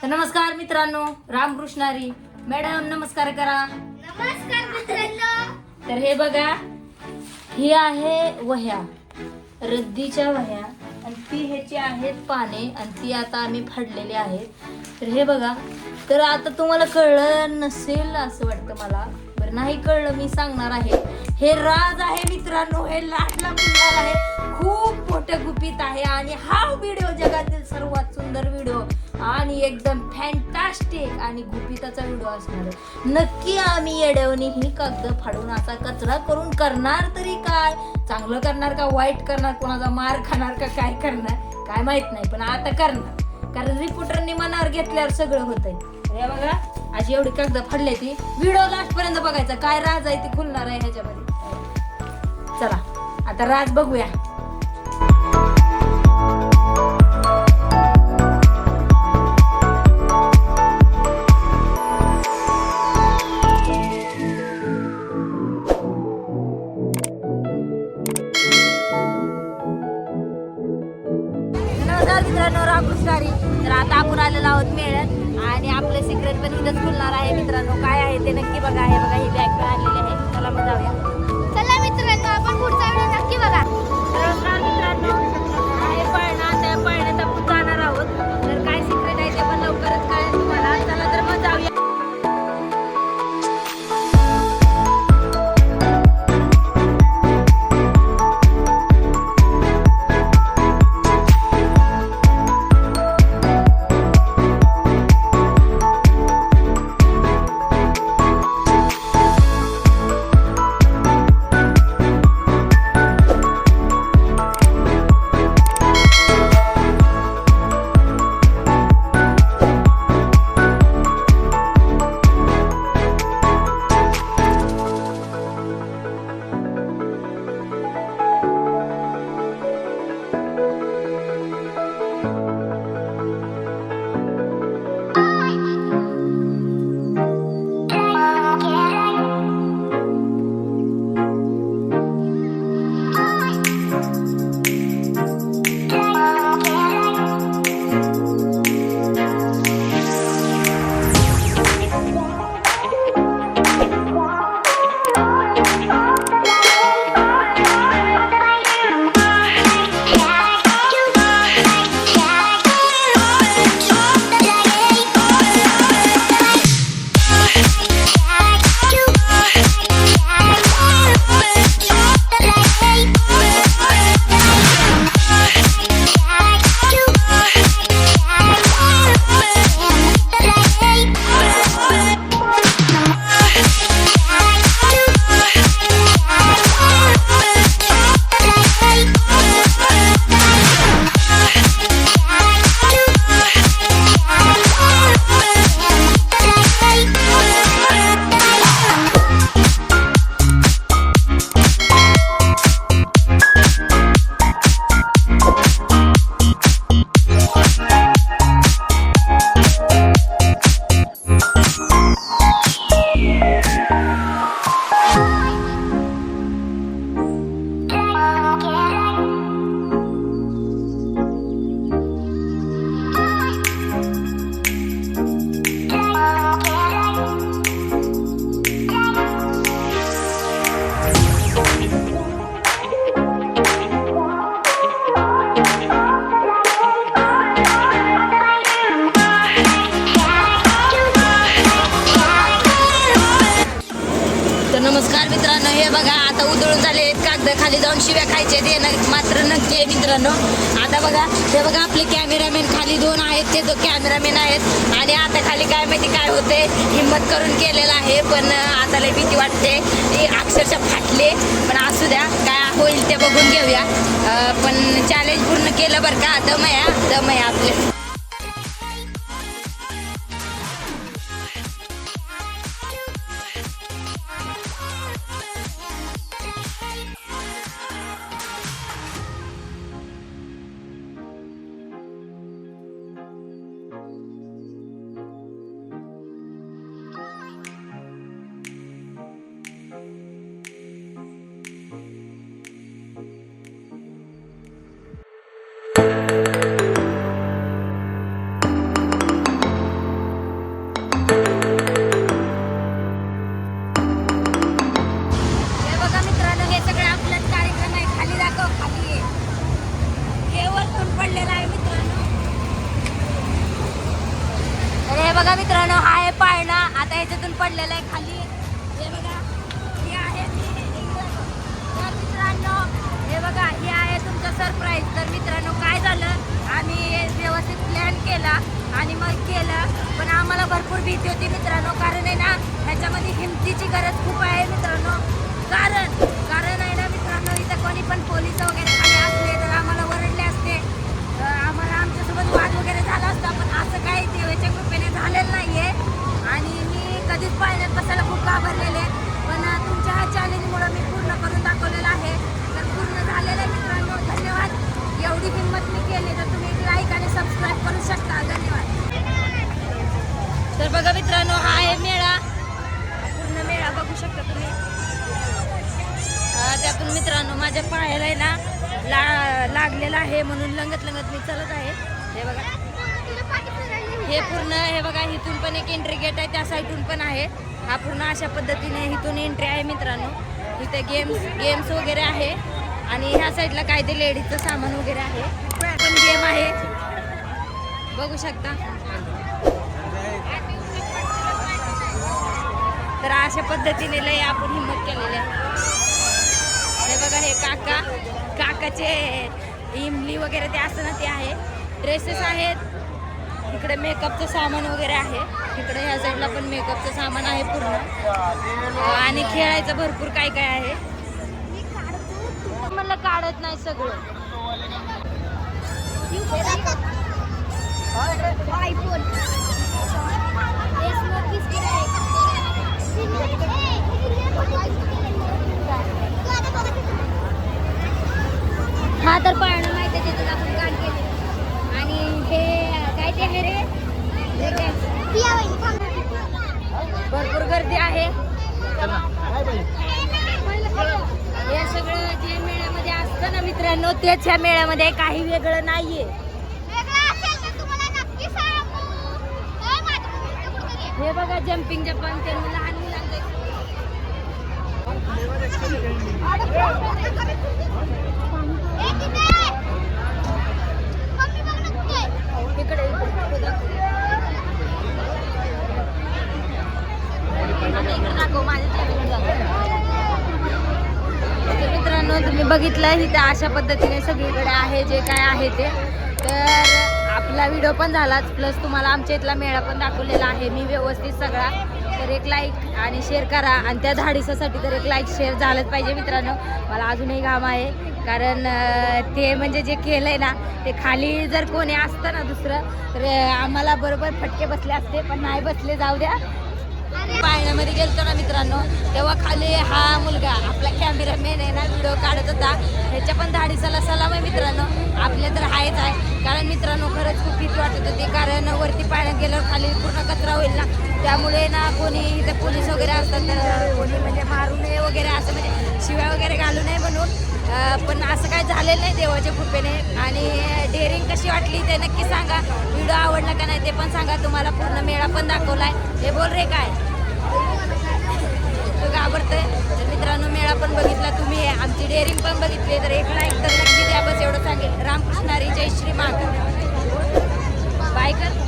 तर नमस्कार मित्रांनो रामकृष्णारी मॅडम नमस्कार करा. नमस्कार मित्रांनो. तर हे बघा ही आहे वह्या रद्दीच्या वह्या आणि ती ह्याची आहेत पाने आणि ती आता आम्ही फाडलेली आहेत. तर हे बघा तर आता तुम्हाला कळलं नसेल असं वाटतं मला. बरं नाही कळलं मी सांगणार आहे. हे राज आहे मित्रांनो हे लाटला मुलगा आहे. खूप मोठ्या गुपित आहे आणि हा व्हिडिओ जगातील सर्वात सुंदर व्हिडिओ. आणि एकदम फॅन्टास्टिक आणि गुपिताचा व्हिडिओ असणार आहे. नक्की आम्ही येड्यावनी ही कागद फाडून असा कचरा करून करणार तरी काय? चांगलं करणार का वाईट करणार? कोणाचा मार खाणार का काय करणार? काय माहीत नाही पण आता करणार. कारण रिपोर्टरनी मनावर घेतल्यावर सगळं होतंय. अरे बघा अशी एवढी कागद फाडले ती. व्हिडिओ लास्ट पर्यंत बघायचा. काय राज आहे ते खुलणार आहे ह्याच्यामध्ये. चला आता राज बघूया. मित्रांनो मित्रांनो सारी तर आता आपण आलेलो आहोत मेळ्यात आणि आपलं सिक्रेट पण इथंच खुलणार आहे मित्रांनो. काय आहे ते नक्की बघा. हे बघा ही बॅग पण आणलेली आहे. चला मग जाऊया. हे बघा आता उधळून झाले कागद खाली जाऊन शिव्या खायचे ते न- मात्र नक्की आहे मित्रांनो. आता बघा हे बघा आपले कॅमेरामॅन खाली दोन आहेत ते दो कॅमेरामॅन आहेत. आणि आता खाली काय माहिती काय होते हिंमत करून केलेलं आहे पण आता लय भीती वाटते. हे अक्षरशः फाटले पण असू द्या काय होईल ते बघून घेऊया. पण चॅलेंज पूर्ण केलं बरं का? दमया दमया आपले. बघा मित्रांनो हा आहे पाळणा. आता ह्याच्यातून पडलेला आहे खाली. हे बघा हे आहे तर मित्रांनो हे बघा हे आहे तुमचं सरप्राईज तर मित्रांनो काय झालं? आम्ही व्यवस्थित प्लॅन केला आणि मग केलं. पण आम्हाला भरपूर भीती होती मित्रांनो कारण आहे ना ह्याच्यामध्ये हिमतीची गरज खूप आहे मित्रांनो. कारण आहे ना मित्रांनो इथं कोणी पण पोलीस वगैरे खाली असले तर आम्हाला ओरडले असते अं, आम्हाला आमच्यासोबत वाद वगैरे झाला असता पण असं काही देवाच्या कृपेने झालेलं नाहीये आणि मी कधीच पाळण्यात बसायला खूप घाबरलेले पण अं, तुमच्या ह्या चॅलेंजमुळे मी पूर्ण करून दाखवलेलं आहे तर पूर्ण झालेलं आहे मित्रांनो धन्यवाद एवढी हिंमत मी केली तर तुम्ही लाईक आणि सबस्क्राईब करू शकता धन्यवाद तर बघा मित्रांनो हा आहे मेळा पूर्ण मेळा बघू शकता तुम्ही अं, त्यातून मित्रांनो माझ्या पायाला आहे ना ला लागलेला आहे म्हणून लंगत लंगत मी चालत आहे. हे बघा. हे पूर्ण हे बघा इथून पण एक एंट्री गेट आहे त्या साईडून पण आहे. हा पूर्ण अशा पद्धतीने इथून एंट्री आहे मित्रांनो. इथे गेम्स गेम्स वगैरे आहे. आणि ह्या साईडला काय ते लेडीजचं सामान वगैरे आहे. पण गेम आहे. बघू शकता. तर अशा पद्धतीने लय आपण हिंमत केलेली आहे. बघा हे काका. काकाचे इमली वगैरे ते असं ना ते आहे. ड्रेसेस आहेत. इकडे मेकअपचं सामान वगैरे आहे. इकडे ह्या साईडला पण मेकअपचं सामान आहे पूर्ण. आणि खेळायचं भरपूर काय काय आहे. म्हणलं काढत नाही सगळं. आयफोन हा तर पाळणं माहिती आहे तिथून आपण काढ केले आणि हे काय ते आहे रे हे काय? भरपूर गर्दी आहे हे सगळं जे मेळ्यामध्ये असतं ना मित्रांनो तेच ह्या मेळ्यामध्ये काही वेगळं नाहीये. हे बघा जम्पिंग जपान ते लहान मुलांचं इकडे. मित्रांनो तुम्ही बघितलं इथे अशा पद्धतीने सगळीकडे आहे जे काय आहे ते. तर आपला व्हिडिओ पण झालाच प्लस तुम्हाला आमच्या इथला मेळा पण दाखवलेला आहे. मी व्यवस्थित सगळा तर एक लाईक आणि शेअर करा. आणि त्या धाडीसासाठी तर एक लाईक शेअर झालंच पाहिजे मित्रांनो. मला अजूनही घाम आहे कारण ते म्हणजे जे केलंय ना ते खाली जर कोणी असतं ना दुसरं तर आम्हाला बरोबर फटके बसले असते पण नाही बसले जाऊ द्या. पाळण्यामध्ये गेलतो ना मित्रांनो तेव्हा खाली हा मुलगा आपला कॅमेरामॅन आहे ना व्हिडिओ काढत होता. ह्याच्या पण धाडीसाला सलाम आहे मित्रांनो आपल्या तर आहेच आहे. कारण मित्रांनो खरंच खूप भीती वाटत होती कारण वरती पाळण्यात गेल्यावर खाली पूर्ण कचरा होईल ना. त्यामुळे ना कोणी इथे पोलीस वगैरे असतात तर कोणी म्हणजे मारू नये वगैरे असं म्हणजे शिव्या वगैरे घालू नये म्हणून. पण असं काय झालेलं नाही देवाच्या कृपेने. आणि डेअरिंग कशी वाटली ते नक्की सांगा. मुलगा आवडला का नाही ते पण सांगा. तुम्हाला पूर्ण मेळा पण दाखवलाय. हे बोल रे काय? तो घाबरतोय? तर मित्रांनो मेळा पण बघितला तुम्ही. आमची डेअरिंग पण बघितली तर एक लाईक तर नक्की द्या बस एवढं सांगेल रामकृष्णारी जय श्री महाकाल बाय कर.